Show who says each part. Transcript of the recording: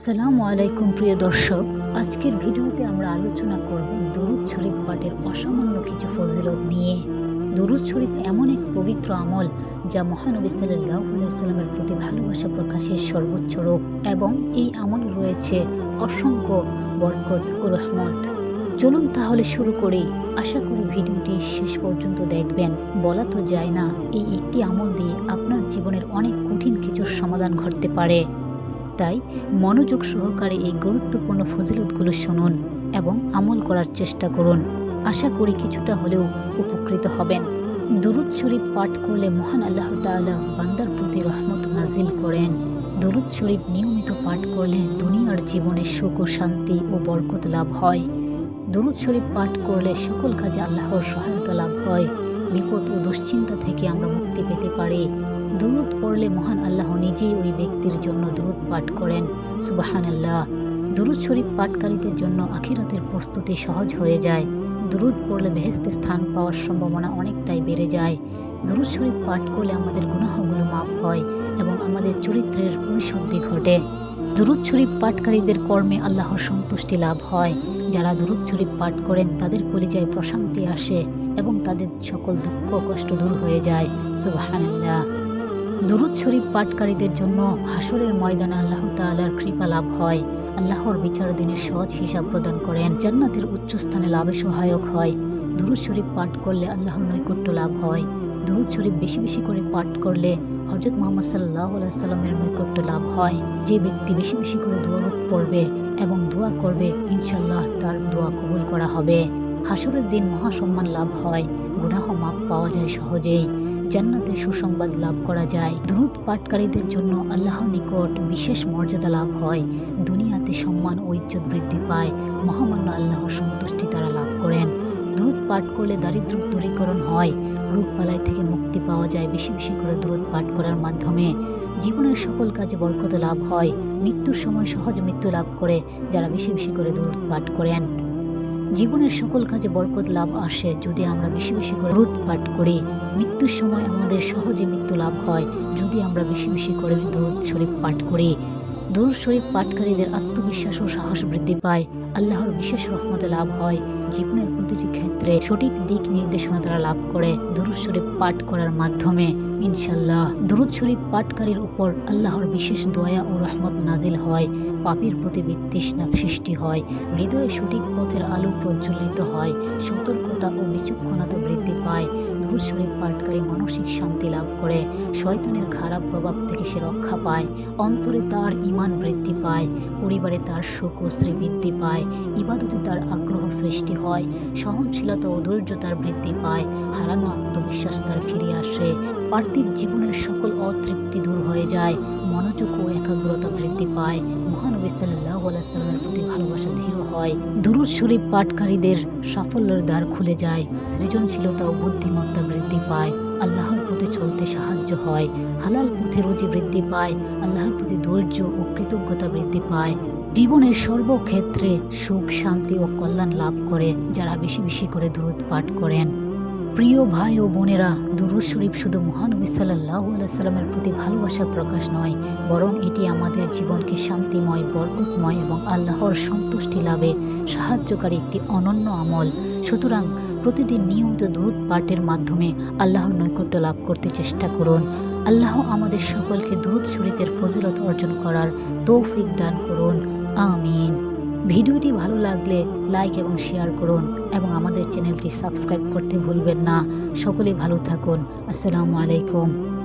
Speaker 1: আসসালামু আলাইকুম প্রিয় দর্শক। আজকের ভিডিওতে আমরা আলোচনা করব দরুদ শরীফ পাঠের অসামান্য কিছু ফজিলত নিয়ে। দরুদ শরীফ এমন এক পবিত্র আমল যা মহানবী সাল্লাহ সাল্লামের প্রতি ভালোবাসা প্রকাশের সর্বোচ্চ রূপ এবং এই আমল রয়েছে অসংখ্য বরকত ও রহমত। চলুন তাহলে শুরু করি। আশা করি ভিডিওটি শেষ পর্যন্ত দেখবেন। বলা তো যায় না, এই একটি আমল দিয়ে আপনার জীবনের অনেক কঠিন কিছুর সমাধান ঘটতে পারে। তাই মনোযোগ সহকারে এই গুরুত্বপূর্ণ ফজিলতগুলো শুনুন এবং আমল করার চেষ্টা করুন। আশা করি কিছুটা হলেও উপকৃত হবেন। দুরুদ শরীফ পাঠ করলে মহান আল্লাহ তাআলা বান্দার প্রতি রহমত নাজিল করেন। দুরুদ শরীফ নিয়মিত পাঠ করলে দুনিয়ার জীবনে সুখ ও শান্তি ও বরকত লাভ হয়। দুরুদ শরীফ পাঠ করলে সকল কাজে আল্লাহর সহায়তা লাভ হয়। বিপদ ও দুশ্চিন্তা থেকে আমরা মুক্তি পেতে পারি। দুরুদ পড়লে মহান আল্লাহ নিজেই ওই ব্যক্তির জন্য দুরুদ পাঠ করেন। সুবাহান আল্লাহ দুরুদ শরীফ পাঠকারীদের জন্য আখিরাতের প্রস্তুতি সহজ হয়ে যায়। দুরুদ পড়লে বেহেস্তে স্থান পাওয়ার সম্ভাবনা অনেকটাই বেড়ে যায়। দুরুদ শরীফ পাঠ করলে আমাদের গুনাহগুলো মাফ হয় এবং আমাদের চরিত্রের পরিশুদ্ধি ঘটে। দুরুদ শরীফ পাঠকারীদের কর্মে আল্লাহর সন্তুষ্টি লাভ হয়। যারা দুরুদ শরীফ পাঠ করেন, তাদের কলিজায় প্রশান্তি আসে এবং তাদের সকল দুঃখ কষ্ট দূর হয়ে যায়। সুবাহান্লাহ দুরুদ শরীফ পাঠকারীদের জন্য হাসরের ময়দানে আল্লাহ তাআলার কৃপা লাভ হয়। আল্লাহর বিচার দিনের সহজ হিসাব প্রদান করেন, জান্নাতের উচ্চস্থানে লাভে সহায়ক হয়। দুরুদ শরীফ পাঠ করলে আল্লাহর নৈকট্য লাভ হয়। দুরুদ শরীফ বেশি বেশি করে পাঠ করলে হজরত মোহাম্মদ সাল্লাহ সাল্লামের নৈকট্য লাভ হয়। যে ব্যক্তি বেশি বেশি করে দোয়ারত পড়বে এবং দোয়া করবে ইনশাল্লাহ তার দোয়া কবুল করা হবে। হাসুরের দিন মহাসম্মান লাভ হয়, গুনাহ মাপ পাওয়া যায় সহজেই। জান্নাতের সুসংবাদ লাভ করা যায়। দ্রুত পাঠকারীদের জন্য আল্লাহর নিকট বিশেষ মর্যাদা লাভ হয়। দুনিয়াতে সম্মান ও ইজ্জত বৃদ্ধি পায়। মহামান্য আল্লাহর সন্তুষ্টি তারা লাভ করেন। দ্রুত পাঠ করলে দারিদ্র দূরীকরণ হয়। রোগ বালাই থেকে মুক্তি পাওয়া যায় বেশি বেশি করে দ্রুত পাঠ করার মাধ্যমে। জীবনের সকল কাজে বরকত লাভ হয়। মৃত্যুর সময় সহজ মৃত্যু লাভ করে, যারা বেশি বেশি করে দ্রুত পাঠ করেন। জীবনের সকল কাজে বরকত লাভ আসে যদি আমরা বেশি বেশি করে রোদ পাঠ করি। মৃত্যুর সময় আমাদের সহজে মৃত্যু লাভ হয় যদি আমরা বেশি বেশি করে দরুদ শরীফ পাঠ করি। দরুদ শরীফ পাঠকারীদের আত্মবিশ্বাস ও সাহস বৃদ্ধি পায়। আল্লাহর বিশেষ রহমতে লাভ হয়। জীবনের প্রতিটি ক্ষেত্রে সঠিক দিক নির্দেশনা তারা লাভ করে। দরুদ শরীফ পাঠ করার মাধ্যমে ইনশাল্লাহ দরুদ শরীফ পাঠকারীর উপর আল্লাহর বিশেষ দয়া ও রহমত নাজিল হয়। পাপের প্রতি বিতৃষ্ণা সৃষ্টি হয়। হৃদয়ে সঠিক পথের আলো প্রজ্বলিত হয়। সতর্কতা ও বিচক্ষণতা বৃদ্ধি পায়। দরুদ শরীফ পাঠকারী মানসিক শান্তি লাভ করে, শয়তানের খারাপ প্রভাব থেকে সে রক্ষা পায়, অন্তরে তার ইমান বৃদ্ধি পায়, পরিবারে তার সুখ ও বৃদ্ধি পায়, ইবাদতে তার আগ্রহ সৃষ্টি হয়, সহনশীলতা ও ধৈর্য তার বৃদ্ধি পায়, হারানো আত্মবিশ্বাস তার ফিরে আসে। পার্থিব জীবনের সকল অতৃপ্তি দূর হয়ে যায়। মনোযোগ ও একাগ্রতা বৃদ্ধি পায়। মহানবী সাল্লাহ সাল্লামের প্রতি ভালোবাসা ধীর হয়। দুরুদ শরীফ পাঠকারীদের সাফল্যের দ্বার খুলে যায়। সৃজনশীলতা ও বুদ্ধিমত্তা বৃদ্ধি পায়। আল্লাহর পথে চলতে সাহায্য হয়। হালাল পথে রুচি বৃদ্ধি পায়। আল্লাহর প্রতি ধৈর্য ও কৃতজ্ঞতা বৃদ্ধি পায়। জীবনের সর্বক্ষেত্রে সুখ, শান্তি ও কল্যাণ লাভ করে। যারা বেশি বেশি করে দূরত পাঠ করেন। প্রিয় ভাই ও বোনেরা, দুরুদ শরীফ শুধু মহানবী সাল্লাহ সাল্লামের প্রতি ভালোবাসার প্রকাশ নয়, বরং এটি আমাদের জীবনকে শান্তিময়, বরকতময় এবং আল্লাহর সন্তুষ্টি লাভে সাহায্যকারী একটি অনন্য আমল। সুতরাং প্রতিদিন নিয়মিত দূরত পাঠের মাধ্যমে আল্লাহর নৈকট্য লাভ করতে চেষ্টা করুন। আল্লাহ আমাদের সকলকে দূরত শরীফের ফজিলত অর্জন করার তৌফিক দান করুন। আমিন। ভিডিওটি ভালো লাগলে লাইক এবং শেয়ার করুন এবং আমাদের চ্যানেলটি সাবস্ক্রাইব করতে ভুলবেন না। সকলে ভালো থাকুন। আসসালামু আলাইকুম।